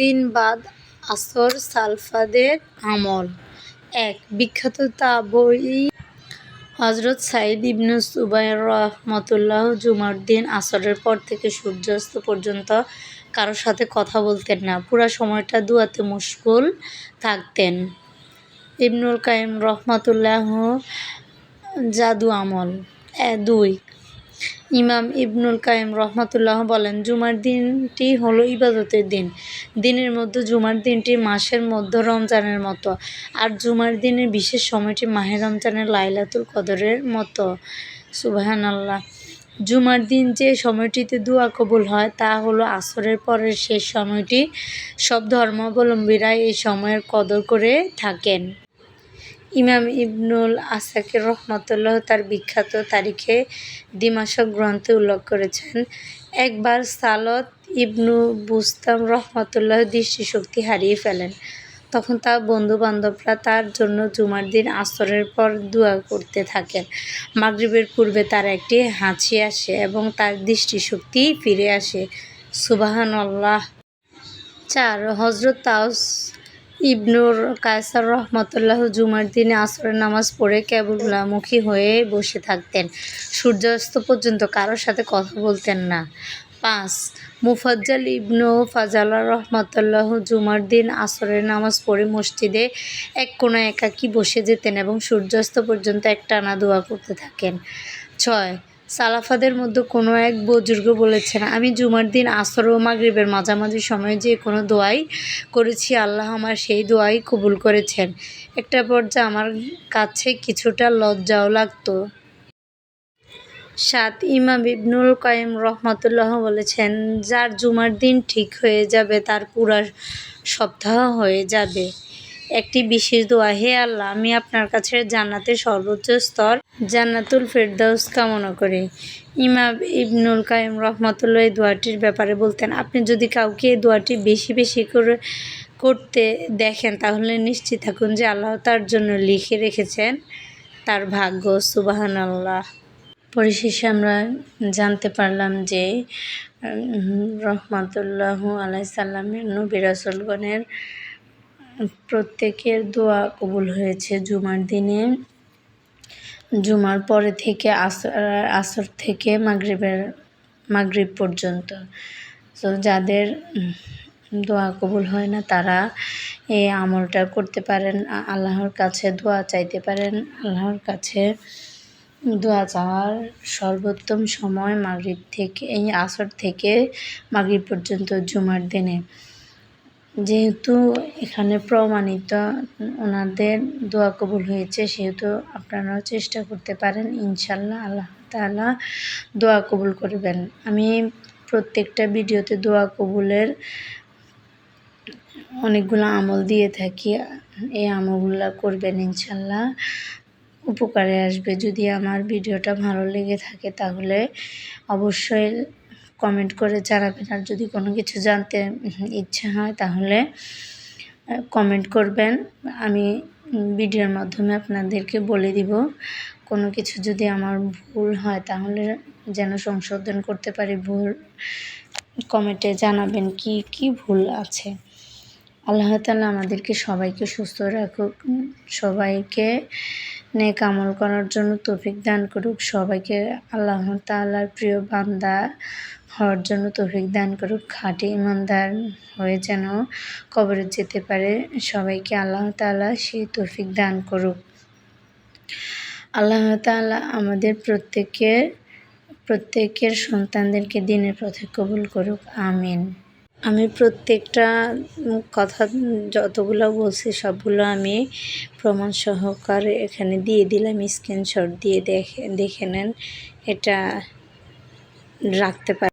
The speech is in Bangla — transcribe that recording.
দিন বাদ আসর সালফাদের আমল। এক, বিখ্যাত তাবই হজরত সাইদ ইবনু সুবাইর রহমতুল্লাহ জুমার দিন আসরের পর থেকে সূর্যাস্ত পর্যন্ত কারোর সাথে কথা বলতেন না। পুরা সময়টা দুয়াতে মুশকুল থাকতেন। ইবনুল কাইম রহমতুল্লাহ জাদু আমল। দুই, ইমাম ইবনুল কায়েম রহমতুল্লাহ বলেন, জুমার দিনটি হলো ইবাদতের দিন। দিনের মধ্যে জুমার দিনটি মাসের মধ্য রমজানের মতো। আর জুমার দিনের বিশেষ সময়টি মাহে রমজানের লাইলাতুল কদরের মতো। সুবাহান আল্লাহ জুমার দিন যে সময়টিতে দোয়া কবুল হয়, তা হলো আসরের পরের শেষ সময়টি। সব ধর্মাবলম্বীরা এই সময়ের কদর করে থাকেন। ইমাম ইবনুল আসাকির রহমতুল্লাহ তার বিখ্যাত তারিখে দিমাশক গ্রন্থে উল্লেখ করেছেন, একবার সালত ইবনু বুস্তাম রহমতুল্লাহ দৃষ্টিশক্তি হারিয়ে ফেলেন। তখন তার বন্ধু বান্ধবরা তার জন্য জুমার দিন আসরের পর দোয়া করতে থাকেন। মাগরিবের পূর্বে তার একটি হাঁচি আসে এবং তার দৃষ্টিশক্তি ফিরে আসে। সুবাহান আল্লাহ চার হজরত তাউস ইবনুর কায়সার রহমতুল্লাহ জুমার দিনে আসরের নামাজ পড়ে কেবলামুখী হয়ে বসে থাকতেন। সূর্যাস্ত পর্যন্ত কারোর সাথে কথা বলতেন না। পাঁচ। মুফাজ্জাল ইবনু ফাজালা রহমতুল্লাহ জুমার দিন আসরের নামাজ পড়ে মসজিদে এক কোনো একাকি বসে যেতেন এবং সূর্যাস্ত পর্যন্ত এক টানা দোয়া করতে থাকেন। ছয়, সালাফাদের মধ্যে কোনো এক বুজুর্গ বলেছেন, আমি জুমার দিন আসর ও মাগরিবের মাঝামাঝি সময়ে যে কোনো দোয়াই করেছি, আল্লাহ আমার সেই দোয়াই কবুল করেছেন। একটা পর্যায়ে আমার কাছে কিছুটা লজ্জাও লাগতো। সাত ইমাম ইবনুল কায়েম রহমতুল্লাহ বলেছেন, যার জুমার দিন ঠিক হয়ে যাবে, তার পুরা সপ্তাহ হয়ে যাবে। একটি বিশেষ দোয়া, হে আল্লাহ, আমি আপনার কাছে জান্নাতের সর্বোচ্চ স্তর, জান্নাতুল ফেরদাউস কামনা করি। ইমাম ইবনুল কায়েম রহমতুল্লাহ এই দোয়াটির ব্যাপারে বলতেন, আপনি যদি কাউকে এই দোয়াটি বেশি বেশি করে করতে দেখেন, তাহলে নিশ্চিত থাকুন যে আল্লাহ তার জন্য লিখে রেখেছেন তার ভাগ্য। সুবাহান আল্লাহ পরিশেষে আমরা জানতে পারলাম যে রহমতুল্লাহ আলাইসাল্লামের নবী রাসুলগণের প্রত্যেকের দোয়া কবুল হয়েছে জুমার দিনে। জুমার পরে থেকে আসর আসর থেকে মাগরিবের, মাগরিব পর্যন্ত। তো যাদের দোয়া কবুল হয় না, তারা এই আমলটা করতে পারেন। আল্লাহর কাছে দোয়া চাইতে পারেন। আল্লাহর কাছে দোয়া চাওয়ার সর্বোত্তম সময় মাগরিব থেকে, এই আসর থেকে মাগরিব পর্যন্ত জুমার দিনে। যেহেতু এখানে প্রমাণিত, ওনাদের দোয়া কবুল হয়েছে, সেহেতু আপনারাও চেষ্টা করতে পারেন ইনশাল্লাহ আল্লাহ তালা দোয়া কবুল করবেন। আমি প্রত্যেকটা ভিডিওতে দোয়া কবুলের অনেকগুলো আমল দিয়ে থাকি, এই আমলগুলো করবেন ইনশাল্লাহ উপকারে আসবে। যদি আমার ভিডিওটা ভালো লেগে থাকে তাহলে অবশ্যই কমেন্ট করে জানাবেন। আর যদি কোনো কিছু জানতে ইচ্ছা হয় তাহলে কমেন্ট করবেন। আমি ভিডিওর মাধ্যমে আপনাদেরকে বলে দিব। কোনো কিছু যদি আমার ভুল হয় তাহলে যেন সংশোধন করতে পারি ভুল কমেন্টে জানাবেন কি কি ভুল আছে। আল্লাহ তালা আমাদেরকে সবাইকে সুস্থ রাখুক। সবাইকে নেক আমল করার জন্য তৌফিক দান করুক। সবাইকে আল্লাহ তাল্লার প্রিয় বান্দা হওয়ার জন্য তৌফিক দান করুক। খাঁটি ইমানদার হয়ে যেন কবরে যেতে পারে, সবাইকে আল্লাহ তালা সেই তৌফিক দান করুক। আল্লাহ তালা আমাদের প্রত্যেকের প্রত্যেকের সন্তানদেরকে দিনের পথে কবুল করুক। আমিন। আমি প্রত্যেকটা কথা যতগুলো বলছি সবগুলো আমি প্রমাণ সহকারে এখানে দিয়ে দিলাম স্ক্রিনশট দিয়ে দেখে দেখে নেন, এটা রাখতে পারি